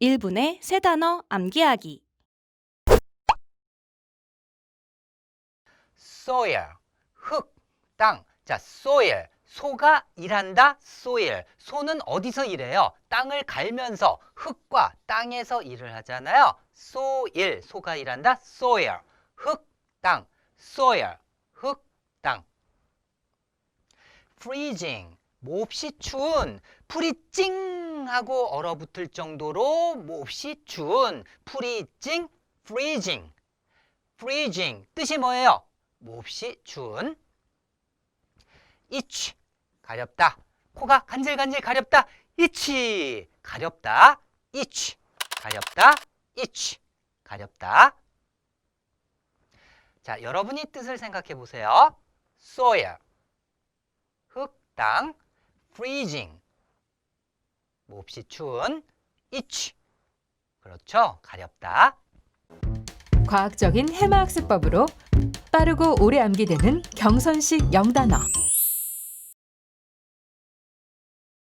1분의 세 단어 암기하기. soil, 흙, 땅. 자, soil, 소가 일한다, soil. 소는 어디서 일해요? 땅을 갈면서 흙과 땅에서 일을 하잖아요. soil, 소가 일한다, soil. 흙, 땅, soil, 흙, 땅. freezing, 몹시 추운, 풀이 찡 하고 얼어붙을 정도로 몹시 추운, 풀이 찡, freezing. freezing, 뜻이 뭐예요? 몹시 추운. itch. 가렵다. 코가 간질간질 가렵다. itch. 가렵다. itch. 가렵다. itch. 가렵다. 자 여러분이 뜻을 생각해 보세요. soil 흙, 땅 freezing. 몹시 추운 itch. 그렇죠? 가렵다. 과학적인 해마 학습법으로 빠르고 오래 암기되는 경선식 영단어.